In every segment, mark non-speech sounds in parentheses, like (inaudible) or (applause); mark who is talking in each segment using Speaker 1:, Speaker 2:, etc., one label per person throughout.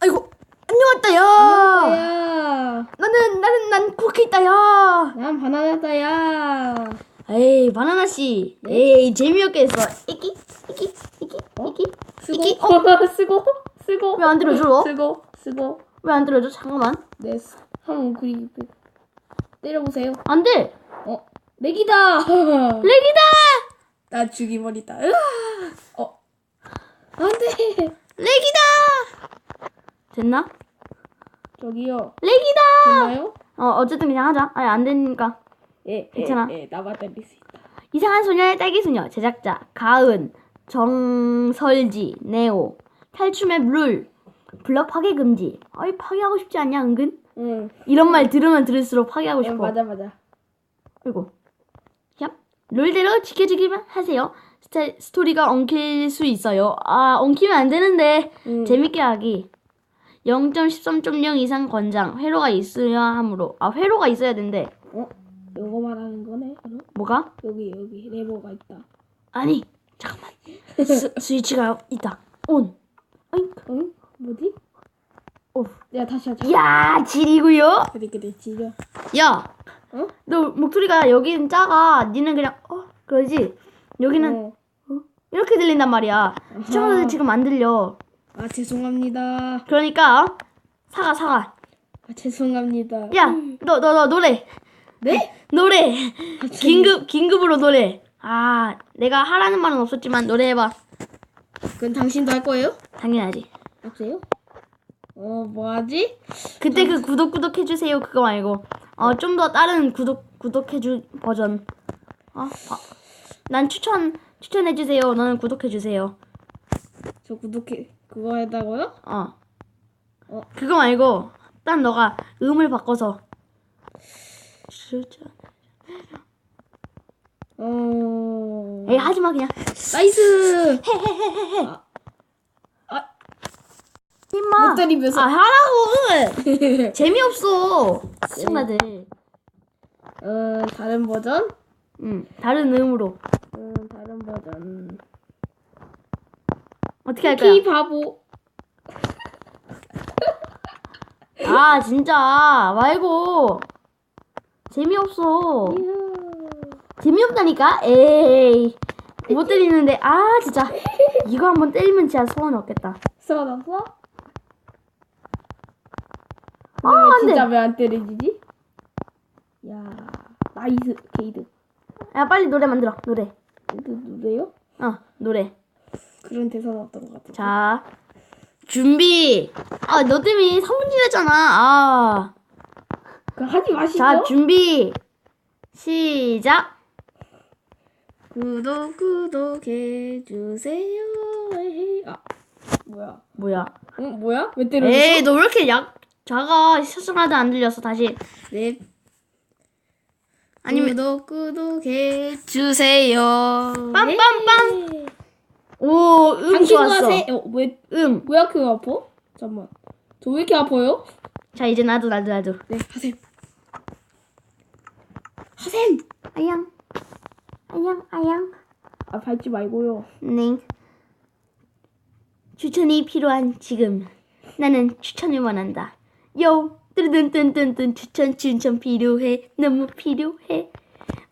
Speaker 1: 아이고 안녕하다 야.
Speaker 2: 야,
Speaker 1: 나는 나는 난 쿠키 있다 야.
Speaker 2: 난 바나나다 야.
Speaker 1: 에이 바나나 씨. 에이 재미없게 했어. 이끼 이끼 이끼 이끼.
Speaker 2: 쓰고,
Speaker 1: 이끼? (laughs)
Speaker 2: 쓰고, 쓰고.
Speaker 1: 왜 안 들어줘?
Speaker 2: 쓰고, 쓰고.
Speaker 1: 왜 안 들어줘? 잠깐만.
Speaker 2: 네, 한번 그리 때려보세요.
Speaker 1: 안 돼.
Speaker 2: 어, 렉이다. (laughs)
Speaker 1: 렉이다.
Speaker 2: 나 죽이버리다. 으아! 어, 안 돼.
Speaker 1: 렉이다. 됐나?
Speaker 2: 저기요.
Speaker 1: 렉이다.
Speaker 2: 됐나요?
Speaker 1: 어 어쨌든 그냥 하자. 아니 안 되니까.
Speaker 2: 예,
Speaker 1: 괜찮아.
Speaker 2: 예, 예, 나만 때릴 수 있다.
Speaker 1: 이상한 소녀의 딸기 소녀 제작자 가은 정설지 네오 탈춤의 룰 블럭 파괴 금지. 아이 파괴하고 싶지 않냐 은근?
Speaker 2: 응.
Speaker 1: 이런 말 들으면 들을수록 파괴하고
Speaker 2: 예,
Speaker 1: 싶어.
Speaker 2: 맞아, 맞아.
Speaker 1: 그리고 얍 룰대로 지켜주기만 하세요. 스토리가 엉킬 수 있어요. 아 엉키면 안 되는데
Speaker 2: 응.
Speaker 1: 재밌게 하기. 0.13.0 이상 권장 회로가 있어야 하므로 아 회로가 있어야 된대.
Speaker 2: 어, 요거 말하는 거네. 그럼?
Speaker 1: 뭐가?
Speaker 2: 여기 여기 레버가 있다.
Speaker 1: 아니 잠깐만 스, 스위치가 있다. 온. 어잉.
Speaker 2: 응? 뭐지?
Speaker 1: 오.
Speaker 2: 내가 다시 하자.
Speaker 1: 야 지리고요.
Speaker 2: 그래 그래 지려.
Speaker 1: 야,
Speaker 2: 어?
Speaker 1: 너 목소리가 여기는 작아. 니는 그냥 어 그러지. 여기는
Speaker 2: 어.
Speaker 1: 이렇게 들린단 말이야. 시청자들 지금 안 들려.
Speaker 2: 아 죄송합니다.
Speaker 1: 그러니까 어? 사과 사과.
Speaker 2: 아 죄송합니다.
Speaker 1: 야, 너 너 너 노래
Speaker 2: 네?
Speaker 1: 노래
Speaker 2: 갑자기.
Speaker 1: 긴급 긴급으로 노래. 아, 내가 하라는 말은 없었지만 노래해봐.
Speaker 2: 그건 당신도 할 거예요?
Speaker 1: 당연하지.
Speaker 2: 없어요? 어 뭐하지?
Speaker 1: 그때 그 구독 구독 해주세요 그거 말고 어 좀 더 다른 구독 구독해주 버전. 어, 어. 난 추천 추천해주세요. 너는 구독해주세요.
Speaker 2: 저 구독해 그거 해다고요?
Speaker 1: 어.
Speaker 2: 어.
Speaker 1: 그거 말고 딴 너가 음을 바꿔서 추천.
Speaker 2: 어.
Speaker 1: 에이 하지마 그냥
Speaker 2: 나이스.
Speaker 1: 임마
Speaker 2: 못 때리면서.
Speaker 1: 아 하라고 (laughs) 재미없어 시청자들
Speaker 2: 어 다른 버전?
Speaker 1: 응 다른 음으로
Speaker 2: 음 다른 버전.
Speaker 1: 어떻게 할 거야?
Speaker 2: 키 바보.
Speaker 1: 아 진짜. 말고. 재미없어. 재미없다니까? 에이. 못 때리는데. 아 진짜. 이거 한번 때리면 진짜 소원 없겠다.
Speaker 2: 소원 없어?
Speaker 1: 아, 왜안
Speaker 2: 진짜 왜 안 때려지지? 야 나이스 게이드.
Speaker 1: 야 빨리 노래 만들어. 노래.
Speaker 2: 누구예요?
Speaker 1: 어 노래
Speaker 2: 그런 대사는 없던 것 같아.
Speaker 1: 자 준비 아 너 때문에 3분 지났잖아 아
Speaker 2: 그 하지 마시죠.
Speaker 1: 자, 준비. 시작.
Speaker 2: 구독 구독해 주세요. 아 뭐야?
Speaker 1: 뭐야?
Speaker 2: 응 뭐야? 왜 때렸어?
Speaker 1: 에이, 너 왜 이렇게 약 작아? 실수하도 안 들렸어. 다시.
Speaker 2: 네.
Speaker 1: 아니면
Speaker 2: 구독 구독해 주세요.
Speaker 1: 빰빰빰. 오, 음 좋았어.
Speaker 2: 하세. 어, 왜
Speaker 1: 음.
Speaker 2: 왜 이렇게 아파? 잠만. 저 왜 이렇게 아파요?
Speaker 1: 자, 이제 나도 나도 나도.
Speaker 2: 네 하세요. 하셈.
Speaker 1: 아양. 아양, 아양.
Speaker 2: 아 밟지 말고요.
Speaker 1: 네. 추천이 필요한 지금. 나는 추천을 원한다. 요. 뚜르든뜬뜬뜬 추천 추천 필요해. 너무 필요해.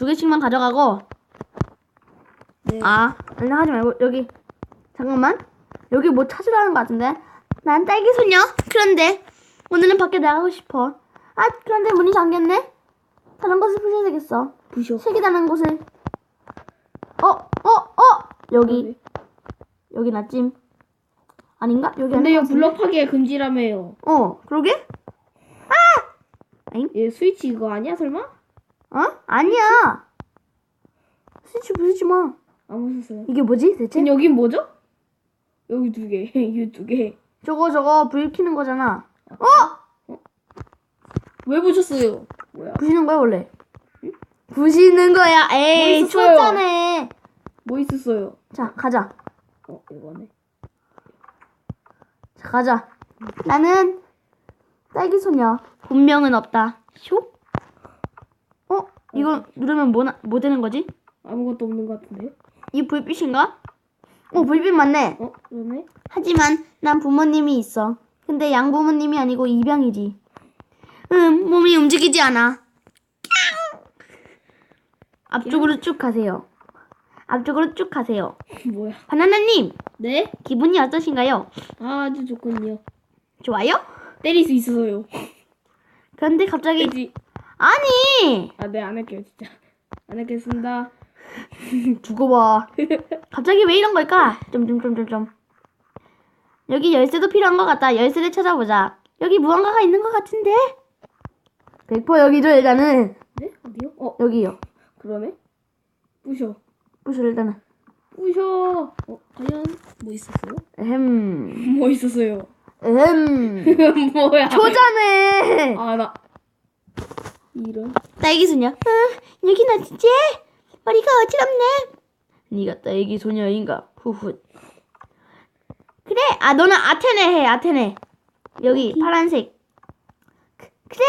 Speaker 1: 두 개씩만 가져가고.
Speaker 2: 네.
Speaker 1: 아, 아니 하지 말고 여기 잠깐만. 여기 뭐 찾으라는 것 같은데. 난 딸기 소녀. 그런데 오늘은 밖에 나가고 싶어. 아, 그런데 문이 잠겼네. 다른 곳을 부셔야 되겠어.
Speaker 2: 부셔.
Speaker 1: 색이 다른 곳을. 어, 어, 어. 여기, 여기 나찜. 아닌가? 여기
Speaker 2: 근데
Speaker 1: 같은데?
Speaker 2: 블럭하기가 금지라며요.
Speaker 1: 어, 그러게?
Speaker 2: 얘 스위치 이거 아니야 설마?
Speaker 1: 어? 아니야. 스위치 부수지 마.
Speaker 2: 안 부쉈어요.
Speaker 1: 이게 뭐지 대체?
Speaker 2: 여긴 뭐죠? 여기 두 개, (laughs) 여기 두 개.
Speaker 1: 저거 저거 불 켜는 거잖아. 어?
Speaker 2: 왜 보셨어요? 뭐야?
Speaker 1: 부시는 거야 원래. 부시는 거야. 에이
Speaker 2: 있었어요?
Speaker 1: 초짜네.
Speaker 2: 뭐 있었어요?
Speaker 1: 자 가자.
Speaker 2: 어 이거네.
Speaker 1: 자 가자. 나는 딸기 소녀. 본명은 없다. 쇼? 어? 이거 누르면 뭐, 나, 뭐 되는 거지?
Speaker 2: 아무것도 없는 것 같은데.
Speaker 1: 이 불빛인가? 어 불빛 맞네.
Speaker 2: 어 그러네.
Speaker 1: 하지만 난 부모님이 있어. 근데 양부모님이 아니고 입양이지. 음, 몸이 움직이지 않아. 앞쪽으로 쭉 가세요. 앞쪽으로 쭉 가세요.
Speaker 2: 뭐야?
Speaker 1: 바나나님,
Speaker 2: 네?
Speaker 1: 기분이 어떠신가요?
Speaker 2: 아, 아주 좋군요.
Speaker 1: 좋아요?
Speaker 2: 때릴 수 있어서요.
Speaker 1: 그런데 갑자기
Speaker 2: 때리지.
Speaker 1: 아니
Speaker 2: 아, 네, 안 할게요, 진짜. 안 하겠습니다. (laughs)
Speaker 1: 두고 봐. (laughs) 갑자기 왜 이런 걸까? 점점점점점. 여기 열쇠도 필요한 것 같다. 열쇠를 찾아보자. 여기 무언가가 있는 것 같은데? 100% 여기죠 일단은
Speaker 2: 네? 어디요? 어,
Speaker 1: 여기요.
Speaker 2: 그러네. 부셔.
Speaker 1: 부실 일단은.
Speaker 2: 부셔. 어, 과연 뭐 있었어요?
Speaker 1: 에헴.
Speaker 2: 뭐 있었어요?
Speaker 1: 에헴. (laughs)
Speaker 2: 뭐야?
Speaker 1: 초자네.
Speaker 2: 아, 나. 이런.
Speaker 1: 딸기 소녀. 어, 여긴 어디지? 머리가 어지럽네. 네가 딸기 소녀인가? 후훗. 그래. 아 너는 아테네 해. 아테네. 여기 파란색. 그, 그래.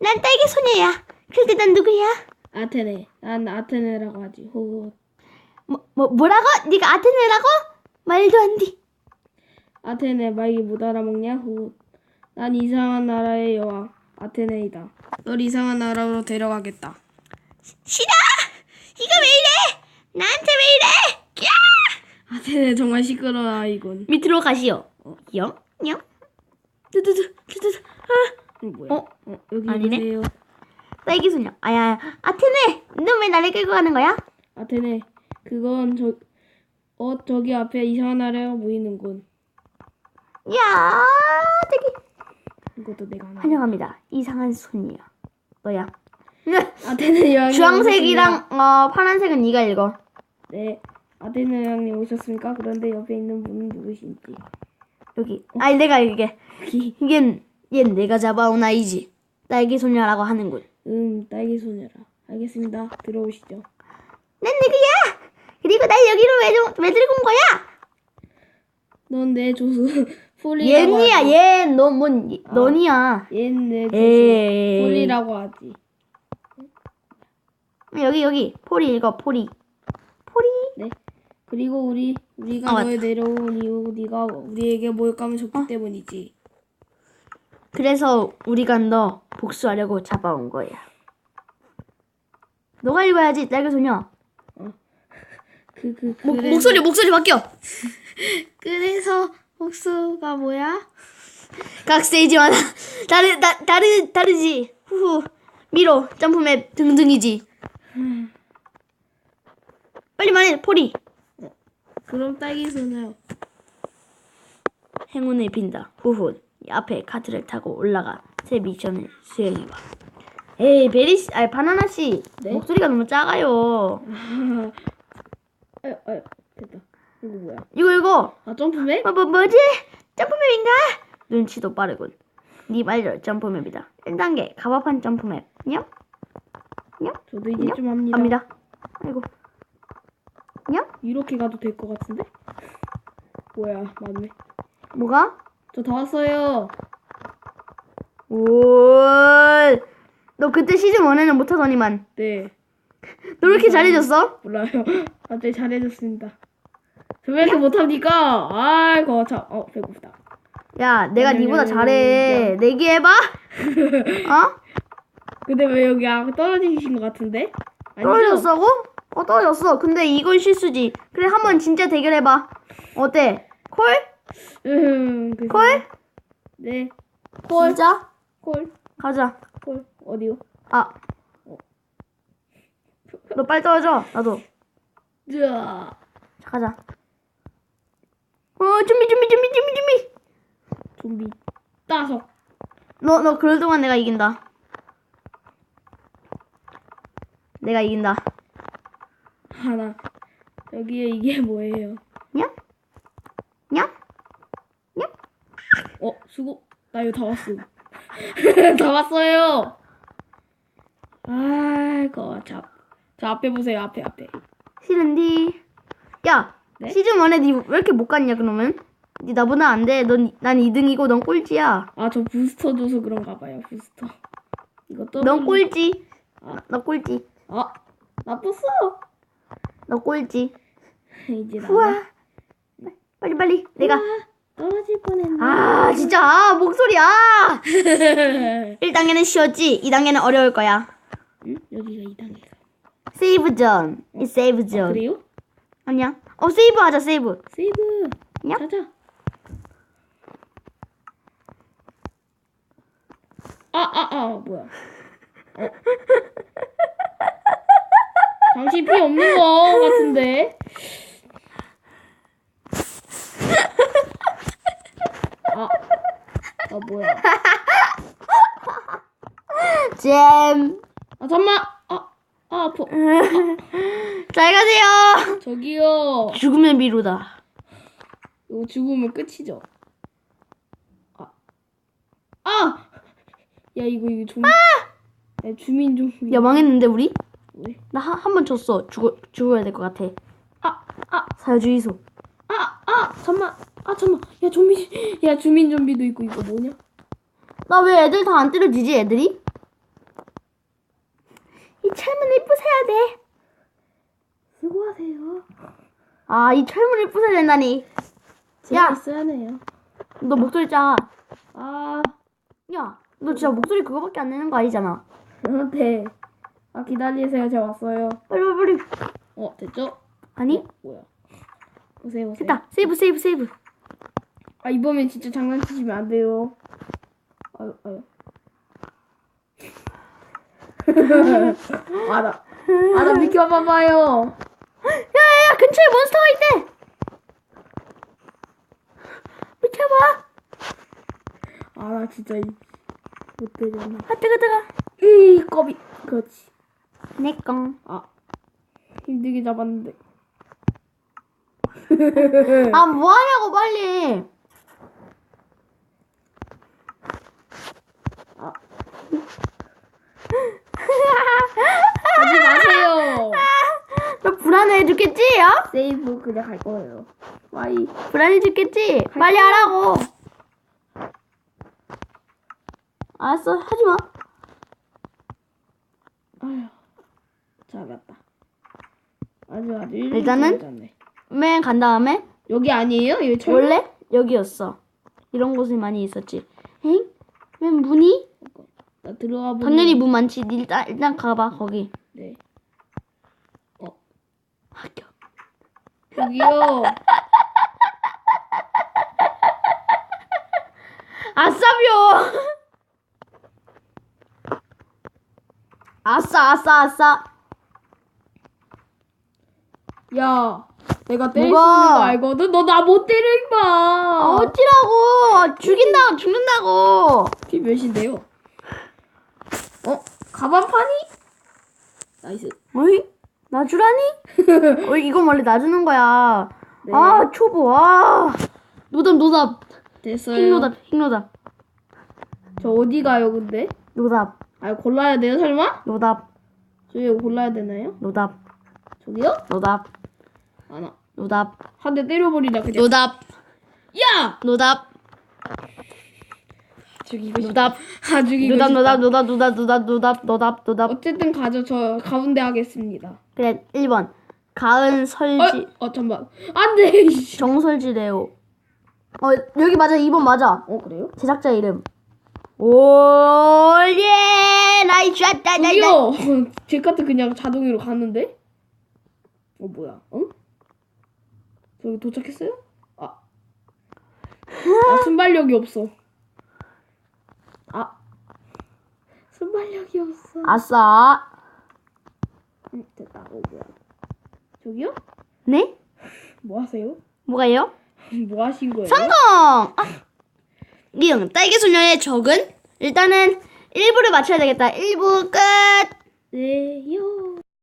Speaker 1: 난 딸기 소녀야. 그런데 난 누구야?
Speaker 2: 아테네. 난 아테네라고 하지. 호.
Speaker 1: 뭐, 뭐 뭐라고? 네가 아테네라고? 말도 안 돼.
Speaker 2: 아테네 말이 못 알아먹냐? 호. 난 이상한 나라의 여왕. 아테네이다. 널 이상한 나라로 데려가겠다.
Speaker 1: 싫어. 이거 왜 이래? 나한테 왜 이래? 야!
Speaker 2: 아테네 정말 시끄러운 아이군.
Speaker 1: 밑으로 가시오. 영, 영. 두두두, 두두두. 아.
Speaker 2: 어, 뭐야?
Speaker 1: 어?
Speaker 2: 어, 여기
Speaker 1: 아니네.
Speaker 2: 보세요.
Speaker 1: 딸기 소녀. 아야, 아테네. 너 왜 나를 끌고 가는 거야?
Speaker 2: 아테네. 그건 저, 어, 저기 앞에 이상한 나라가 보이는군.
Speaker 1: 야, 딸기.
Speaker 2: 이것도 내가 하나.
Speaker 1: 환영합니다. 이상한 소녀. 너야.
Speaker 2: 아테네 여왕님. (laughs)
Speaker 1: 주황색이랑 어 파란색은 네가 읽어.
Speaker 2: 네. 아테네 여왕님 오셨습니까? 그런데 옆에 있는 분은 누구신지.
Speaker 1: 여기. 아니 내가 읽게.
Speaker 2: 기.
Speaker 1: 이게 얘 내가 잡아온 아이지. 딸기 소녀라고 하는군.
Speaker 2: 음, 딸기 소녀라. 알겠습니다. 들어오시죠.
Speaker 1: 난 누구야? 그리고 날 여기로 왜, 좀- 왜 들고 온 거야?
Speaker 2: 넌 내 조수 폴리라고
Speaker 1: 얘니야
Speaker 2: 하지.
Speaker 1: 얘. 너뭔 너니야.
Speaker 2: 얜내
Speaker 1: 에이.
Speaker 2: 폴리라고 하지.
Speaker 1: 여기 여기 포리 읽어 포리. 포리.
Speaker 2: 네. 그리고 우리 우리가
Speaker 1: 아,
Speaker 2: 널
Speaker 1: 맞다.
Speaker 2: 내려온 이유 네가 우리에게 모욕감을 줬기 때문이지.
Speaker 1: 그래서 우리가 너 복수하려고 잡아온 거야. 너가 읽어야지 딸기 소녀. (laughs)
Speaker 2: 그 그
Speaker 1: 목,
Speaker 2: 그래.
Speaker 1: 목소리 목소리 바뀌어. (laughs)
Speaker 2: 그래서 복수가 뭐야? (laughs)
Speaker 1: 각세이지 마라. 다르 다, 다르 다르지. 후후. 미로 점프맵 등등이지. 빨리 말해 포리.
Speaker 2: 그럼 딸기 소녀.
Speaker 1: 행운을 빈다. 후후. 앞에 카트를 타고 올라가 새 미션을 수행해봐. 에이 베리 씨, 아니 바나나 씨
Speaker 2: 네?
Speaker 1: 목소리가 너무 작아요.
Speaker 2: 아유, (laughs) 아유, 됐다. 이거 뭐야?
Speaker 1: 이거 이거
Speaker 2: 아 점프맨?
Speaker 1: 뭐, 뭐 뭐지? 점프맵인가? 눈치도 빠르군. 네 말대로 점프맵이다. 1단계 가바판 점프맵. 냠? 냠?
Speaker 2: 저도 이제
Speaker 1: 냠?
Speaker 2: 좀 합니다.
Speaker 1: 갑니다. 아이고. 냠?
Speaker 2: 이렇게 가도 될 것 같은데? 뭐야, 맞네.
Speaker 1: 뭐가?
Speaker 2: 저 다 왔어요.
Speaker 1: 오. 너 그때 시즌 1에는 못하더니만.
Speaker 2: 네,
Speaker 1: 너 왜 이렇게 잘해졌어?
Speaker 2: 몰라요. (laughs) 갑자기 잘해줬습니다. 이렇게 못합니까? 아이고, 참, 어, 배고프다.
Speaker 1: 야, 내가 니보다 잘해. 내기해봐? (laughs) 어?
Speaker 2: 근데 왜 여기 아 떨어지신 것 같은데? 아니죠?
Speaker 1: 떨어졌어고? 어, 떨어졌어. 근데 이건 실수지. 그래, 한번 진짜 대결해봐. 어때? 콜?
Speaker 2: 음, 그
Speaker 1: 콜?
Speaker 2: 네,
Speaker 1: 진짜?
Speaker 2: 콜,
Speaker 1: 가자.
Speaker 2: 콜. 어디요?
Speaker 1: 아. 너 빨리 떨어져. 나도.
Speaker 2: 자,
Speaker 1: 자, 가자. 어, 준비, 준비, 준비, 준비, 준비.
Speaker 2: 좀비 따석.
Speaker 1: 너, 너 그럴 동안 내가 이긴다. 내가 이긴다.
Speaker 2: 하나. 여기에 이게 뭐예요?
Speaker 1: 냐? 냐? 냐?
Speaker 2: 수고. 나 이거 다 왔어. (laughs) 다 왔어요. 아이고 자, 저 앞에 보세요. 앞에 앞에.
Speaker 1: 싫은디. 야,
Speaker 2: 네?
Speaker 1: 시즌 1에 니 왜 이렇게 못 갔냐, 그러면? 니 나보다 안 돼. 넌, 난 2등이고 넌 꼴찌야.
Speaker 2: 아 저 부스터 줘서 그런가 봐요. 부스터. 이거 또.
Speaker 1: 넌 꼴찌.
Speaker 2: 아.
Speaker 1: 너 꼴찌.
Speaker 2: 아, 나 떴어.
Speaker 1: 너 꼴찌. (laughs)
Speaker 2: 이제 나.
Speaker 1: 우와. 빨리, 빨리. 내가.
Speaker 2: 떨어질 뻔했네.
Speaker 1: 아, 진짜. 아, 목소리야. (laughs) 1단계는 쉬웠지? 2단계는 어려울 거야.
Speaker 2: 응? 여기가 2단계가.
Speaker 1: 세이브 존. 이 세이브 존.
Speaker 2: 그래요?
Speaker 1: 아니야. 어, 세이브 하자, 세이브.
Speaker 2: 세이브.
Speaker 1: 야.
Speaker 2: 찾아. 아, 아, 아, 뭐야. 어. 당신 피 없는 거 같은데. 아, 아, 뭐야. (laughs)
Speaker 1: 잼.
Speaker 2: 아, 잠만. 아, 아, 아파. (laughs)
Speaker 1: 잘 가세요.
Speaker 2: 저기요.
Speaker 1: 죽으면 미루다.
Speaker 2: 이거 죽으면 끝이죠. 아, 아, 야 이거 이거 좀. 야 주민 좀.
Speaker 1: 야, 망했는데, 우리?
Speaker 2: 왜?
Speaker 1: 나한번 졌어. 죽어, 죽어야 될 것 같아.
Speaker 2: 아, 아,
Speaker 1: 사회주의소.
Speaker 2: 아, 아, 잠만. 아, 잠만. 야 좀비. 야 주민 좀비도 있고 이거 뭐냐?
Speaker 1: 나 왜 애들 다 안 때려지지, 애들이? 이 철문을 부숴야 돼.
Speaker 2: 수고하세요.
Speaker 1: 아, 이 철문을 부숴야 된다니.
Speaker 2: 제가
Speaker 1: 야!
Speaker 2: 있어야 해요.
Speaker 1: 너 목소리 작아.
Speaker 2: 아,
Speaker 1: 야, 너 진짜 목소리 그거밖에 안 내는 거 아니잖아.
Speaker 2: 네. 아 기다리세요. 제가 왔어요.
Speaker 1: 빨리, 빨리, 빨리.
Speaker 2: 어 됐죠?
Speaker 1: 아니,
Speaker 2: 어, 뭐야? 오세요, 오세요.
Speaker 1: 됐다. 세이브, 세이브, 세이브.
Speaker 2: 아 이번엔 진짜 장난치시면 안 돼요. 아유 아유. 아나 아나 비켜봐봐요.
Speaker 1: 야, 야, 야, 근처에 몬스터가 있대. 비켜봐.
Speaker 2: 아나 진짜 이- 못 때렸네.
Speaker 1: 아, 뜨거, 뜨거.
Speaker 2: 이 겁이 그렇지.
Speaker 1: 내 건.
Speaker 2: 아 힘들게 잡았는데. (laughs)
Speaker 1: 아, 뭐 하냐고, 빨리.
Speaker 2: 아. 하지 마세요.
Speaker 1: 너 불안해 죽겠지, 야?
Speaker 2: 세이브 그냥 갈 거예요. 와이.
Speaker 1: 불안해 죽겠지? 빨리 하라고. 알았어, 하지 마.
Speaker 2: 아휴. 잡았다. 아주 아주
Speaker 1: 일단은?
Speaker 2: 잡았네.
Speaker 1: 맨 간 다음에
Speaker 2: 여기 아니에요? 여기 철
Speaker 1: 원래 여기였어. 이런 곳이 많이 있었지. 엥? 왜 문이?
Speaker 2: 나 들어가 보면
Speaker 1: 당연히 문 많지. 니 일단 일단 가봐 거기.
Speaker 2: 네. 어
Speaker 1: 학교.
Speaker 2: 여기요.
Speaker 1: 아싸비오. 아싸 아싸 아싸.
Speaker 2: 야, 내가 때릴 수
Speaker 1: 뭐가?
Speaker 2: 있는 거 알거든. 너 나 못 때려 임마.
Speaker 1: 아, 어찌라고? 죽인다 죽는다고.
Speaker 2: 피 몇인데요? 어? 가방판이? 나이스.
Speaker 1: 어이? 나 주라니? (laughs) 어 이건 원래 나 주는 거야.
Speaker 2: 네.
Speaker 1: 아 초보. 아 노답 노답.
Speaker 2: 됐어요.
Speaker 1: 흰노답 흰노답
Speaker 2: 저 어디 가요, 근데?
Speaker 1: 노답
Speaker 2: 아, 골라야 돼요, 설마?
Speaker 1: 노답
Speaker 2: 저기 골라야 되나요?
Speaker 1: 노답
Speaker 2: 저기요?
Speaker 1: 노답
Speaker 2: 아나.
Speaker 1: 노답
Speaker 2: 한 대 때려버리자 그냥.
Speaker 1: 노답
Speaker 2: 야!
Speaker 1: 노답
Speaker 2: 죽이고 싶
Speaker 1: 노답
Speaker 2: 아, 죽이고
Speaker 1: 노답
Speaker 2: 싶다.
Speaker 1: 노답 노답 노답 노답 노답 노답 노답
Speaker 2: 어쨌든 가죠. 저 가운데 하겠습니다.
Speaker 1: 그래 1번 가은 설지
Speaker 2: 어, 어 잠만. 안 돼. 이씨.
Speaker 1: 정설지 레오 어 여기 맞아 2번 맞아
Speaker 2: 어, 그래요?
Speaker 1: 제작자 이름 오예 나이 샷다 나이
Speaker 2: 저기요. 제 카트 그냥 자동으로 갔는데? 어, 뭐야? 응? 저기 도착했어요? 아. 아, 순발력이 없어. 아. 순발력이 없어.
Speaker 1: 아싸
Speaker 2: 응, 됐다. 어, 뭐야. 저기요?
Speaker 1: 네
Speaker 2: 뭐 하세요?
Speaker 1: 뭐가요 (laughs)
Speaker 2: 뭐 하신 거예요?
Speaker 1: 성공! 아. 이응 딸기 소녀의 적은 일단은 1부를 맞춰야 되겠다. 1부 끝.
Speaker 2: 네요.